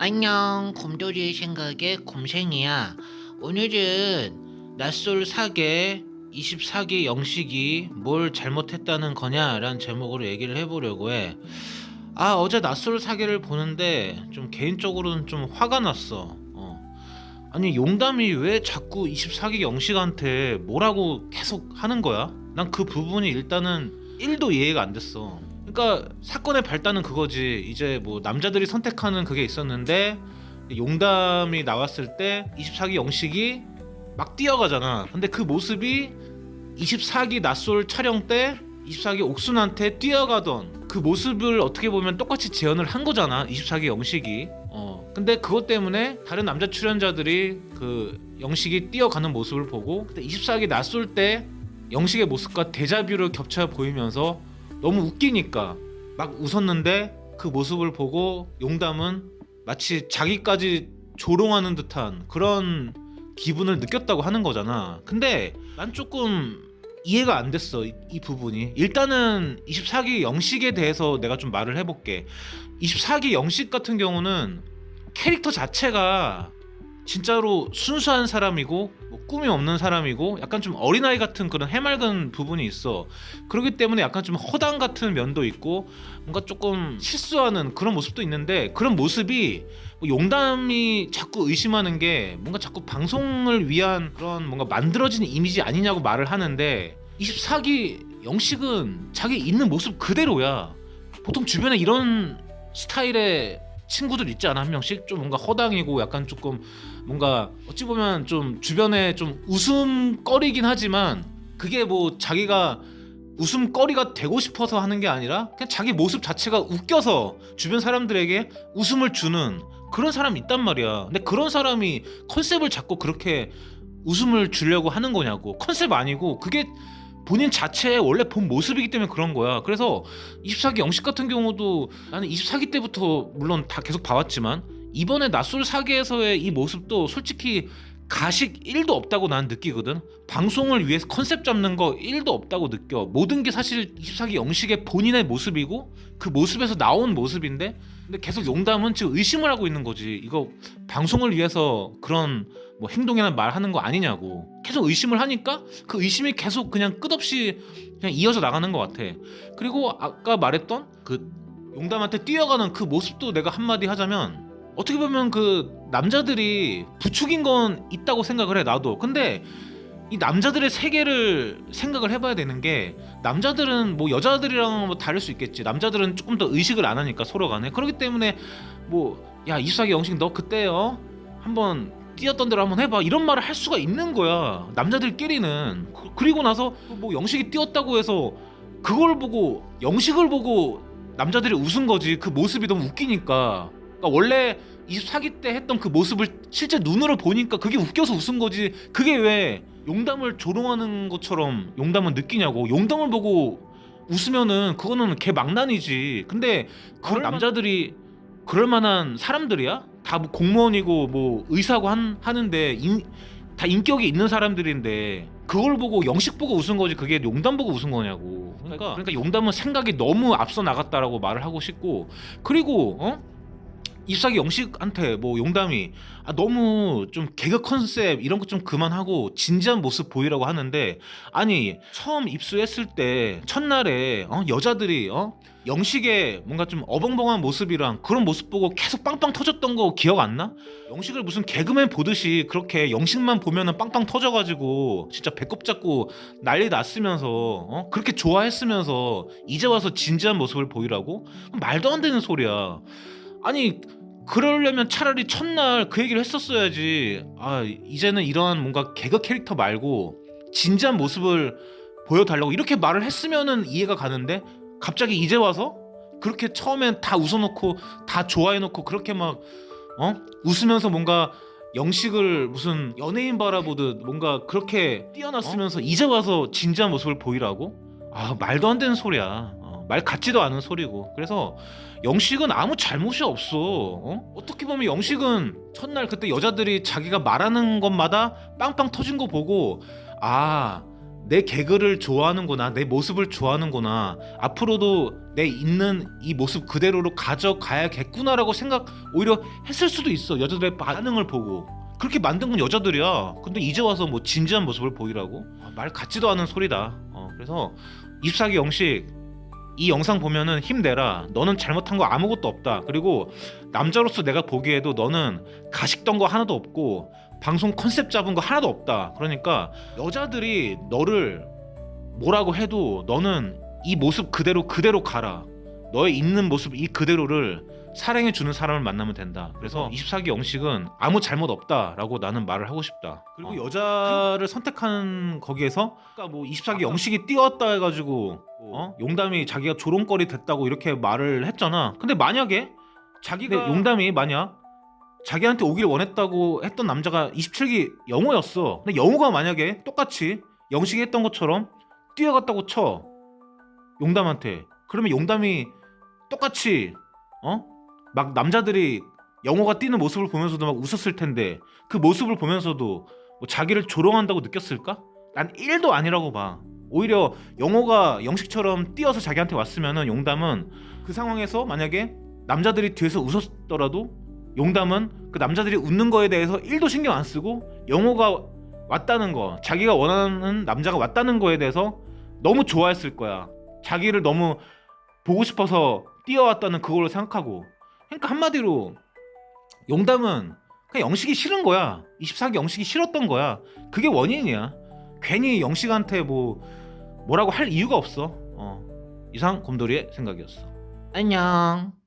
안녕, 곰돌이의 생각에 곰생이야. 오늘은 낯설 사계 24기 영식이 뭘 잘못했다는 거냐 라는 제목으로 얘기를 해보려고 해. 아, 어제 낯설 사계를 보는데 좀 개인적으로는 좀 화가 났어. 어. 아니, 용담이 왜 자꾸 24기 영식한테 뭐라고 계속 하는 거야? 난 그 부분이 일단은 1도 이해가 안 됐어. 그러니까 사건의 발단은 그거지. 이제 뭐 남자들이 선택하는 그게 있었는데 용담이 나왔을 때 24기 영식이 막 뛰어가잖아. 근데 그 모습이 24기 낯솔 촬영 때 24기 옥순한테 뛰어가던 그 모습을 어떻게 보면 똑같이 재현을 한 거잖아. 24기 영식이. 어. 근데 그것 때문에 다른 남자 출연자들이 그 영식이 뛰어가는 모습을 보고 그때 24기 낯솔 때 영식의 모습과 데자뷰를 겹쳐 보이면서 너무 웃기니까 막 웃었는데 그 모습을 보고 용담은 마치 자기까지 조롱하는 듯한 그런 기분을 느꼈다고 하는 거잖아. 근데 난 조금 이해가 안 됐어 이, 이 부분이. 일단은 24기 영식에 대해서 내가 좀 말을 해볼게. 24기 영식 같은 경우는 캐릭터 자체가 진짜로 순수한 사람이고 뭐 꿈이 없는 사람이고 약간 좀 어린아이 같은 그런 해맑은 부분이 있어. 그렇기 때문에 약간 좀 허당 같은 면도 있고 뭔가 조금 실수하는 그런 모습도 있는데 그런 모습이 뭐 용담이 자꾸 의심하는 게 뭔가 자꾸 방송을 위한 그런 뭔가 만들어진 이미지 아니냐고 말을 하는데 24기 영식은 자기 있는 모습 그대로야. 보통 주변에 이런 스타일의 친구들 있지 않아 한 명씩 좀 뭔가 허당이고 약간 조금 뭔가 어찌 보면 좀 주변에 좀 웃음거리긴 하지만 그게 뭐 자기가 웃음거리가 되고 싶어서 하는 게 아니라 그냥 자기 모습 자체가 웃겨서 주변 사람들에게 웃음을 주는 그런 사람이 있단 말이야. 근데 그런 사람이 컨셉을 잡고 그렇게 웃음을 주려고 하는 거냐고. 컨셉 아니고 그게 본인 자체의 원래 본 모습이기 때문에 그런 거야. 그래서 24기 영식 같은 경우도 나는 24기 때부터 물론 다 계속 봐왔지만 이번에 낯설 사기에서의 이 모습도 솔직히 가식 1도 없다고 나는 느끼거든. 방송을 위해서 컨셉 잡는 거 1도 없다고 느껴. 모든 게 사실 24기 영식의 본인의 모습이고 그 모습에서 나온 모습인데 근데 계속 용담은 지금 의심을 하고 있는 거지. 이거 방송을 위해서 그런 뭐 행동이나 말하는 거 아니냐고. 계속 의심을 하니까 그 의심이 계속 그냥 끝없이 그냥 이어져 나가는 것 같아. 그리고 아까 말했던 그 용담한테 뛰어가는 그 모습도 내가 한마디 하자면 어떻게 보면 그 남자들이 부추긴 건 있다고 생각을 해 나도 근데 이 남자들의 세계를 생각을 해봐야 되는 게 남자들은 뭐 여자들이랑 뭐 다를 수 있겠지 남자들은 조금 더 의식을 안 하니까 서로 간에 그렇기 때문에 뭐 야 이수학이 영식 너 그때 어 한번 뛰었던 대로 한번 해봐. 이런 말을 할 수가 있는 거야. 남자들끼리는. 그- 그리고 나서 뭐 영식이 뛰었다고 해서 그걸 보고 영식을 보고 남자들이 웃은 거지. 그 모습이 너무 웃기니까. 그러니까 원래 24기 때 했던 그 모습을 실제 눈으로 보니까 그게 웃겨서 웃은 거지. 그게 왜 용담을 조롱하는 것처럼 용담은 느끼냐고. 용담을 보고 웃으면은 그거는 개 망난이지. 근데 그런 남자들이 그럴 만한 사람들이야? 다 뭐 공무원이고 뭐 의사고 한, 하는데 인, 다 인격이 있는 사람들인데 그걸 보고 영식 보고 웃은 거지 그게 용담 보고 웃은 거냐고 그러니까 그러니까 용담은 생각이 너무 앞서 나갔다라고 말을 하고 싶고 그리고 어 입사기 영식한테 뭐 용담이 아 너무 좀 개그 컨셉 이런 거좀 그만하고 진지한 모습 보이라고 하는데 아니 처음 입수했을 때 첫날에 어 여자들이 어 영식의 뭔가 좀 어벙벙한 모습이랑 그런 모습 보고 계속 빵빵 터졌던 거 기억 안 나? 영식을 무슨 개그맨 보듯이 그렇게 영식만 보면은 빵빵 터져가지고 진짜 배꼽 잡고 난리 났으면서 어 그렇게 좋아했으면서 이제 와서 진지한 모습을 보이라고 말도 안 되는 소리야. 아니 그러려면 차라리 첫날 그 얘기를 했었어야지. 아 이제는 이런 뭔가 개그 캐릭터 말고 진지한 모습을 보여달라고 이렇게 말을 했으면은 이해가 가는데 갑자기 이제 와서 그렇게 처음엔 다 웃어놓고 다 좋아해놓고 그렇게 막 어? 웃으면서 뭔가 영식을 무슨 연예인 바라보듯 뭔가 그렇게 뛰어났으면서 이제 와서 진지한 모습을 보이라고? 아 말도 안 되는 소리야. 어, 말 같지도 않은 소리고. 그래서 영식은 아무 잘못이 없어. 어? 어떻게 보면 영식은 첫날 그때 여자들이 자기가 말하는 것마다 빵빵 터진 거 보고 아 내 개그를 좋아하는구나 내 모습을 좋아하는구나 앞으로도 내 있는 이 모습 그대로로 가져가야겠구나라고 생각 오히려 했을 수도 있어 여자들의 반응을 보고 그렇게 만든 건 여자들이야 근데 이제 와서 뭐 진지한 모습을 보이라고 아, 말 같지도 않은 소리다 어, 그래서 24기 영식 이 영상 보면은 힘내라 너는 잘못한 거 아무것도 없다 그리고 남자로서 내가 보기에도 너는 가식던 거 하나도 없고 방송 컨셉 잡은 거 하나도 없다. 그러니까 여자들이 너를 뭐라고 해도 너는 이 모습 그대로 그대로 가라. 너의 있는 모습 이 그대로를 사랑해 주는 사람을 만나면 된다. 그래서 24기 영식은 아무 잘못 없다라고 나는 말을 하고 싶다. 그리고 어. 여자를 선택한 거기에서 그러니까 뭐 24기 영식이 뛰었다 해가지고 어? 용담이 자기가 조롱거리 됐다고 이렇게 말을 했잖아. 근데 만약에 자기가 용담이 만약 자기한테 오길 원했다고 했던 남자가 27기 영호였어. 근데 영호가 만약에 똑같이 영식이 했던 것처럼 뛰어갔다고 쳐. 용담한테. 그러면 용담이 똑같이 어? 막 남자들이 영호가 뛰는 모습을 보면서도 막 웃었을 텐데 그 모습을 보면서도 뭐 자기를 조롱한다고 느꼈을까? 난 1도 아니라고 봐. 오히려 영호가 영식처럼 뛰어서 자기한테 왔으면은 용담은 그 상황에서 만약에 남자들이 뒤에서 웃었더라도 용담은 그 남자들이 웃는 거에 대해서 1도 신경 안 쓰고 영호가 왔다는 거, 자기가 원하는 남자가 왔다는 거에 대해서 너무 좋아했을 거야. 자기를 너무 보고 싶어서 뛰어왔다는 그걸로 생각하고. 그러니까 한마디로 용담은 그냥 영식이 싫은 거야. 24기 영식이 싫었던 거야. 그게 원인이야. 괜히 영식한테 뭐 뭐라고 할 이유가 없어. 어. 이상 곰돌이의 생각이었어. 안녕.